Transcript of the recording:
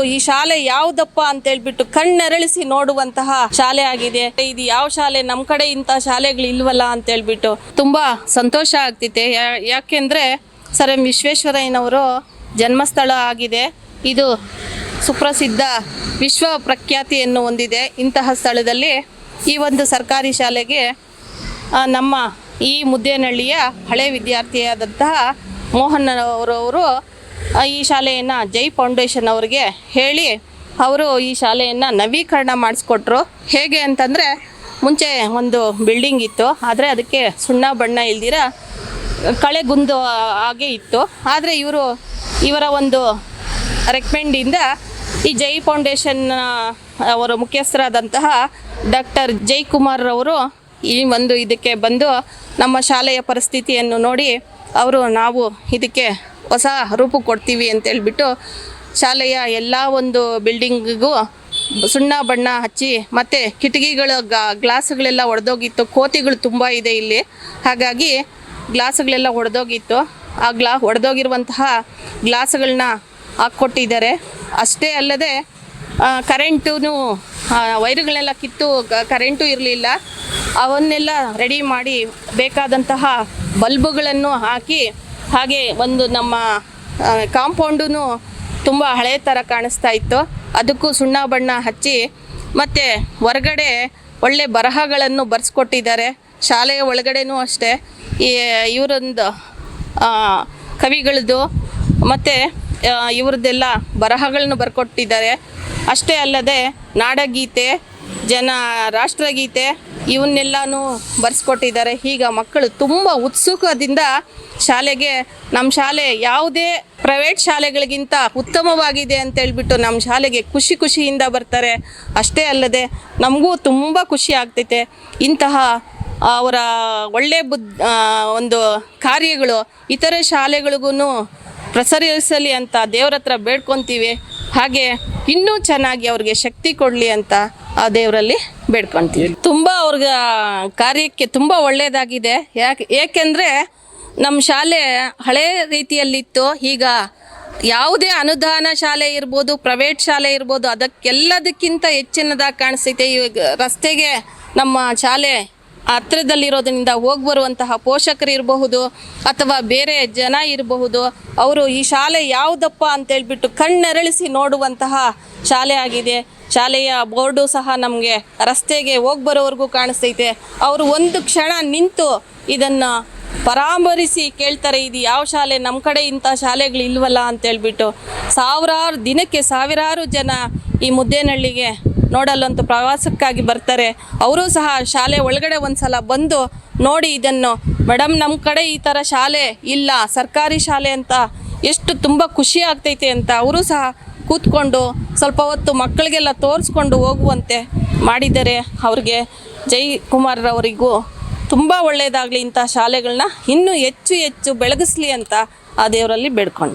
ಈ ಶಾಲೆ ಯಾವ್ದಪ್ಪ ಅಂತ ಹೇಳ್ಬಿಟ್ಟು ಕಣ್ಣೆರಳಿಸಿ ನೋಡುವಂತಹ ಶಾಲೆ ಆಗಿದೆ. ಇದು ಯಾವ ಶಾಲೆ? ನಮ್ ಕಡೆ ಇಂತ ಶಾಲೆಗಳು ಇಲ್ವಲ್ಲ ಅಂತ ಹೇಳ್ಬಿಟ್ಟು ತುಂಬಾ ಸಂತೋಷ ಆಗ್ತಿದೆ ಯಾಕೆಂದ್ರೆ ಸರ್ ಎಂ ವಿಶ್ವೇಶ್ವರಯ್ಯನವರು ಜನ್ಮಸ್ಥಳ ಆಗಿದೆ. ಇದು ಸುಪ್ರಸಿದ್ಧ ವಿಶ್ವ ಪ್ರಖ್ಯಾತಿಯನ್ನು ಹೊಂದಿದೆ. ಇಂತಹ ಸ್ಥಳದಲ್ಲಿ ಈ ಒಂದು ಸರ್ಕಾರಿ ಶಾಲೆಗೆ ನಮ್ಮ ಈ ಮುದ್ದೇನಹಳ್ಳಿಯ ಹಳೆ ವಿದ್ಯಾರ್ಥಿಯಾದಂತಹ ಮೋಹನ್ ಅವರವರು ಈ ಶಾಲೆಯನ್ನು ಜೈ ಫೌಂಡೇಶನ್ ಅವರಿಗೆ ಹೇಳಿ ಅವರು ಈ ಶಾಲೆಯನ್ನು ನವೀಕರಣ ಮಾಡಿಸ್ಕೊಟ್ರು. ಹೇಗೆ ಅಂತಂದರೆ ಮುಂಚೆ ಒಂದು ಬಿಲ್ಡಿಂಗ್ ಇತ್ತು, ಆದರೆ ಅದಕ್ಕೆ ಸುಣ್ಣ ಬಣ್ಣ ಇಲ್ದಿರ ಕಳೆಗುಂದು ಹಾಗೆ ಇತ್ತು. ಆದರೆ ಇವರು ಇವರ ಒಂದು ರೆಕಮೆಂಡಿಂದ ಈ ಜೈ ಫೌಂಡೇಶನ್ ಅವರ ಮುಖ್ಯಸ್ಥರಾದಂತಹ ಡಾಕ್ಟರ್ ಜೈಕುಮಾರ್ ಅವರು ಈ ಒಂದು ಇದಕ್ಕೆ ಬಂದು ನಮ್ಮ ಶಾಲೆಯ ಪರಿಸ್ಥಿತಿಯನ್ನು ನೋಡಿ ಅವರು ನಾವು ಇದಕ್ಕೆ ಹೊಸ ರೂಪು ಕೊಡ್ತೀವಿ ಅಂತ ಅಂತೇಳ್ಬಿಟ್ಟು ಶಾಲೆಯ ಎಲ್ಲ ಒಂದು ಬಿಲ್ಡಿಂಗಿಗೂ ಸುಣ್ಣ ಬಣ್ಣ ಹಚ್ಚಿ ಮತ್ತು ಕಿಟಕಿಗಳ ಗ್ಲಾಸ್ಗಳೆಲ್ಲ ಒಡೆದೋಗಿತ್ತು, ಕೋತಿಗಳು ತುಂಬ ಇದೆ ಇಲ್ಲಿ. ಹಾಗಾಗಿ ಗ್ಲಾಸ್ಗಳೆಲ್ಲ ಒಡೆದೋಗಿತ್ತು. ಆ ಗ್ಲಾ ಒಡೆದೋಗಿರುವಂತಹ ಗ್ಲಾಸ್ಗಳನ್ನ ಹಾಕ್ಕೊಟ್ಟಿದ್ದಾರೆ. ಅಷ್ಟೇ ಅಲ್ಲದೆ ಕರೆಂಟೂ ವೈರ್ಗಳೆಲ್ಲ ಕಿತ್ತು ಕರೆಂಟು ಇರಲಿಲ್ಲ. ಅವನ್ನೆಲ್ಲ ರೆಡಿ ಮಾಡಿ ಬೇಕಾದಂತಹ ಬಲ್ಬುಗಳನ್ನು ಹಾಕಿ ಹಾಗೆ ಒಂದು ನಮ್ಮ ಕಾಂಪೌಂಡು ತುಂಬ ಹಳೆ ಥರ ಕಾಣಿಸ್ತಾ ಇತ್ತು. ಅದಕ್ಕೂ ಸುಣ್ಣ ಬಣ್ಣ ಹಚ್ಚಿ ಮತ್ತು ಹೊರಗಡೆ ಒಳ್ಳೆ ಬರಹಗಳನ್ನು ಬರೆಸ್ಕೊಟ್ಟಿದ್ದಾರೆ. ಶಾಲೆಯ ಒಳಗಡೆನೂ ಅಷ್ಟೇ. ಈ, ಇವರೊಂದು ಕವಿಗಳದ್ದು ಮತ್ತು ಇವ್ರದ್ದೆಲ್ಲ ಬರಹಗಳನ್ನು ಬರ್ಕೊಟ್ಟಿದ್ದಾರೆ. ಅಷ್ಟೇ ಅಲ್ಲದೆ ನಾಡಗೀತೆ, ಜನ, ರಾಷ್ಟ್ರಗೀತೆ ಇವನ್ನೆಲ್ಲನೂ ಬರ್ಸ್ಕೊಟ್ಟಿದ್ದಾರೆ. ಈಗ ಮಕ್ಕಳು ತುಂಬ ಉತ್ಸುಕದಿಂದ ಶಾಲೆಗೆ ನಮ್ಮ ಶಾಲೆ ಯಾವುದೇ ಪ್ರೈವೇಟ್ ಶಾಲೆಗಳಿಗಿಂತ ಉತ್ತಮವಾಗಿದೆ ಅಂತ ಹೇಳ್ಬಿಟ್ಟು ನಮ್ಮ ಶಾಲೆಗೆ ಖುಷಿ ಖುಷಿಯಿಂದ ಬರ್ತಾರೆ. ಅಷ್ಟೇ ಅಲ್ಲದೆ ನಮಗೂ ತುಂಬ ಖುಷಿ ಆಗ್ತೈತೆ. ಇಂತಹ ಅವರ ಒಳ್ಳೆ ಬುದ್ ಒಂದು ಕಾರ್ಯಗಳು ಇತರೆ ಶಾಲೆಗಳಿಗೂ ಪ್ರಸರಿಸಲಿ ಅಂತ ದೇವ್ರ ಹತ್ರ ಬೇಡ್ಕೊತೀವಿ. ಹಾಗೆ ಇನ್ನೂ ಚೆನ್ನಾಗಿ ಅವ್ರಿಗೆ ಶಕ್ತಿ ಕೊಡಲಿ ಅಂತ ಆ ದೇವರಲ್ಲಿ ಬೇಡ್ಕೊತೀವಿ. ತುಂಬ ಅವ್ರಿಗೆ ಕಾರ್ಯಕ್ಕೆ ತುಂಬ ಒಳ್ಳೆಯದಾಗಿದೆ ಯಾಕೆ, ಏಕೆಂದರೆ ನಮ್ಮ ಶಾಲೆ ಹಳೆ ರೀತಿಯಲ್ಲಿತ್ತು. ಈಗ ಯಾವುದೇ ಅನುದಾನ ಶಾಲೆ ಇರ್ಬೋದು, ಪ್ರೈವೇಟ್ ಶಾಲೆ ಇರ್ಬೋದು, ಅದಕ್ಕೆಲ್ಲದಕ್ಕಿಂತ ಹೆಚ್ಚಿನದಾಗಿ ಕಾಣಿಸ್ತೈತೆ. ಈ ರಸ್ತೆಗೆ ನಮ್ಮ ಶಾಲೆ ಹತ್ತಿರದಲ್ಲಿರೋದ್ರಿಂದ ಹೋಗಿ ಬರುವಂತಹ ಪೋಷಕರು ಇರಬಹುದು ಅಥವಾ ಬೇರೆ ಜನ ಇರಬಹುದು, ಅವರು ಈ ಶಾಲೆ ಯಾವುದಪ್ಪ ಅಂತೇಳ್ಬಿಟ್ಟು ಕಣ್ಣೆರಳಿಸಿ ನೋಡುವಂತಹ ಶಾಲೆ ಆಗಿದೆ. ಶಾಲೆಯ ಬೋರ್ಡು ಸಹ ನಮಗೆ ರಸ್ತೆಗೆ ಹೋಗಿ ಬರೋವರೆಗೂ ಕಾಣಿಸ್ತೈತೆ. ಅವರು ಒಂದು ಕ್ಷಣ ನಿಂತು ಇದನ್ನು ಪರಾಮರಿಸಿ ಕೇಳ್ತಾರೆ, ಇದು ಯಾವ ಶಾಲೆ ನಮ್ಮ ಕಡೆ ಇಂಥ ಶಾಲೆಗಳು ಇಲ್ವಲ್ಲ ಅಂತೇಳ್ಬಿಟ್ಟು ಸಾವಿರಾರು ದಿನಕ್ಕೆ ಸಾವಿರಾರು ಜನ ಈ ಮುದ್ದೇನಹಳ್ಳಿಗೆ ನೋಡಲ್ಲಂತೂ ಪ್ರವಾಸಕ್ಕಾಗಿ ಬರ್ತಾರೆ. ಅವರು ಸಹ ಶಾಲೆ ಒಳಗಡೆ ಒಂದ್ಸಲ ಬಂದು ನೋಡಿ ಇದನ್ನು. ಮೇಡಮ್ ನಮ್ಮ ಕಡೆ ಈ ಥರ ಶಾಲೆ ಇಲ್ಲ. ಸರ್ಕಾರಿ ಶಾಲೆ ಅಂತ ಎಷ್ಟು ತುಂಬ ಖುಷಿ ಆಗ್ತೈತೆ ಅಂತ ಅವರು ಸಹ ಕೂತ್ಕೊಂಡು ಸ್ವಲ್ಪ ಹೊತ್ತು ಮಕ್ಕಳಿಗೆಲ್ಲ ತೋರಿಸ್ಕೊಂಡು ಹೋಗುವಂತೆ ಮಾಡಿದ್ದಾರೆ. ಅವ್ರಿಗೆ ಜೈ ಕುಮಾರ್ರವರಿಗೂ ತುಂಬ ಒಳ್ಳೆಯದಾಗಲಿ ಇಂಥ ಶಾಲೆಗಳನ್ನ ಇನ್ನೂ ಹೆಚ್ಚು ಹೆಚ್ಚು ಬೆಳಗಿಸ್ಲಿ ಅಂತ ಆ ದೇವರಲ್ಲಿ ಬೇಡ್ಕೊಂಡು